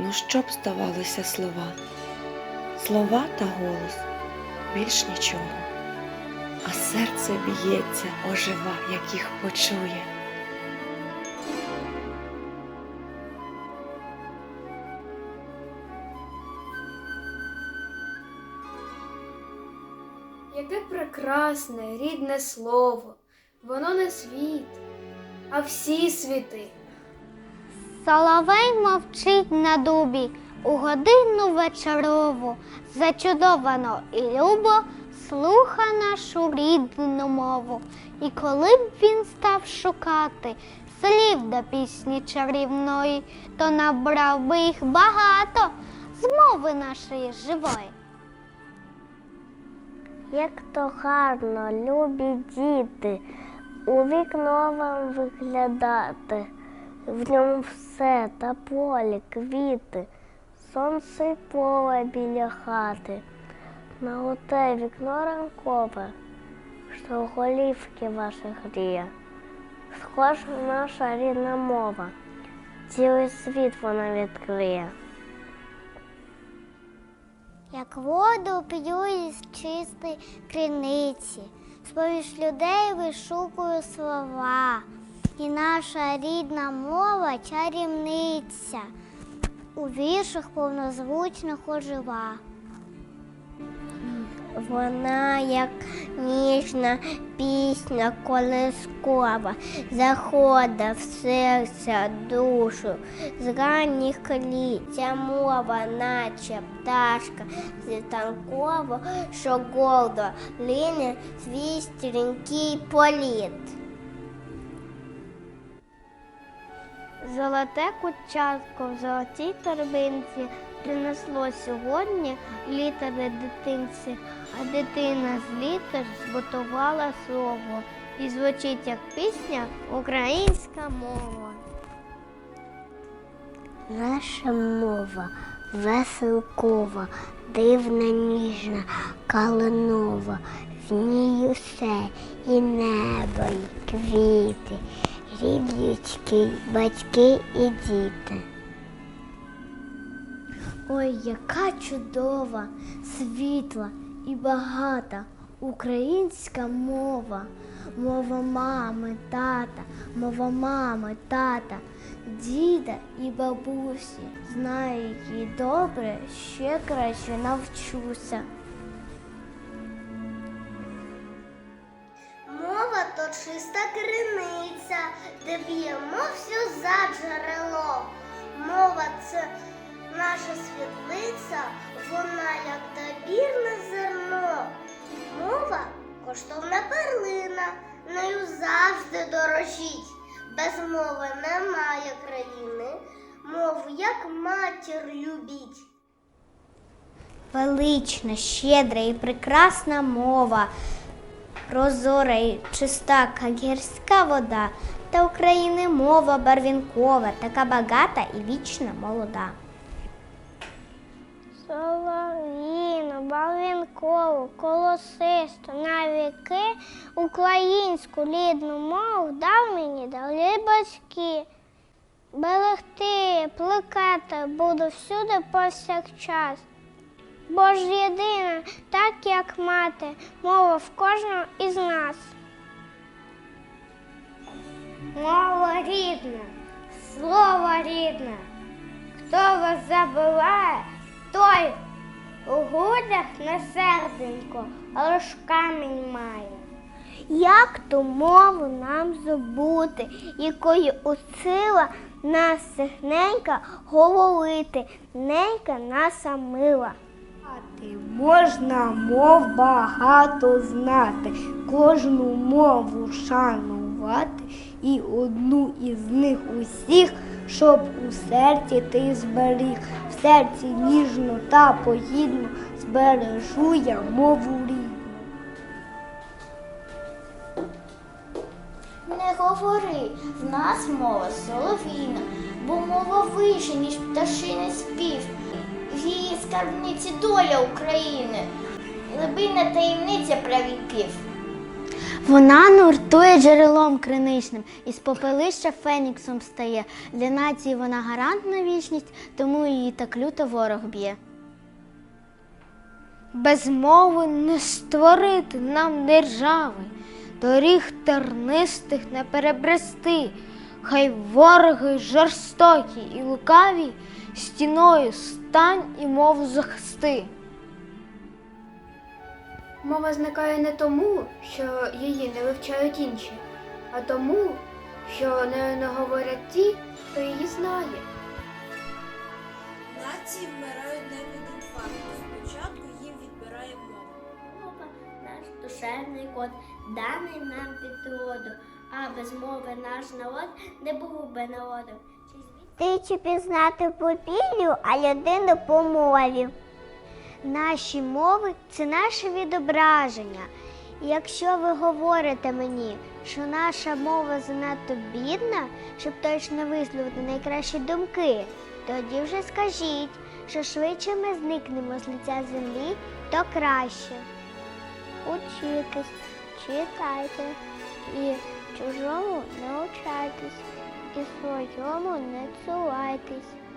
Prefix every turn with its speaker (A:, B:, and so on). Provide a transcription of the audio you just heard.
A: Ну що б здавалося слова? Слова та голос більш нічого, а серце б'ється, ожива, як їх почує.
B: Яке прекрасне, рідне слово, воно не світ, а всі світи.
C: Соловей мовчить на дубі у годину вечорову, зачудовано і любо слуха нашу рідну мову. І коли б він став шукати слів до пісні чарівної, то набрав би їх багато з мови нашої живої. Як то гарно, любі діти, у вікно вам виглядати. В ньому все та полі, квіти, сонце й поле біля хати. На оте вікно ранкове, що голівки ваших гріє. Схож наша рідна мова, цілий світ вона відкриє. Як воду п'ю із чистої криниці, з-поміж людей вишукую слова, і наша рідна мова чарівниця, у віршах повнозвучно ожива. Вона, як ніжна пісня колискова, захода в серце душу, з ранніх літ ця мова, наче пташка світанкова, що гордо лине свій стрінкий політ. Золоте кучатко в золотій торбинці принесло сьогодні літери дитинці, а дитина з літер збутувала слово і звучить як пісня українська мова. Наша мова веселкова, дивна, ніжна, калинова, в ній усе і небо, і квіти, рід батьки і діти. Ой, яка чудова, світла і багата українська мова, мова мами, тата, мова мами, тата, діда і бабусі. Знаю її добре, ще краще навчуся.
D: Мова то чиста криниця, де б'ємо всю за джерело. Мова це наша світлиця, вона як добірне зерно. Мова коштовна перлина, нею завжди дорожіть. Без мови немає країни, мову як матір любіть.
C: Велична, щедра і прекрасна мова, прозора і чиста, як гірська вода, та України мова барвінкова, така багата і вічна молода. Солов'їну, барвінкову, колосисту, на віки українську рідну мову дав мені дали батьки. Берегти, плекати буду всюди повсякчас. Бо ж єдина, так як мати, мова в кожного із нас. Мова рідна, слово рідне. Хто вас забуває, той у грудях не серденько, а лиш камінь має. Як ту мову нам забути, якою усила нас всіх ненька говорити, ненька наша мила.
E: Можна мов багато знати, кожну мову шанувати і одну із них усіх, щоб у серці ти зберіг, в серці ніжно та погідно збережу я мову рідну.
F: Не говори, в нас мова солов'їна, бо мова вище, ніж пташиний спів. Скарбниці доля України, глибинна таємниця правіків.
C: Вона нуртує джерелом криничним, із попелища феніксом стає. Для нації вона гарант на вічність, тому її так люто ворог б'є. Без мови не створити нам держави, доріг тернистих не перебрести. Хай вороги жорстокі і лукаві стіною стань і мову захисти.
B: Мова зникає не тому, що її не вивчають інші, а тому, що нею не говорять ті, хто її знає.
G: Нації вмирають не від інфаркту. Спочатку їм відбирає мова.
F: Мова наш душевний код, даний нам від роду, а без мови наш народ не був би народом.
C: Чи пізнати по піллю, а людину по мові. Наші мови це наше відображення. І якщо ви говорите мені, що наша мова занадто бідна, щоб точно висловити найкращі думки, тоді вже скажіть, що швидше ми зникнемо з лиця землі, то краще. Учітесь, читайте і чужому навчайтесь, і своєму не цурайтесь.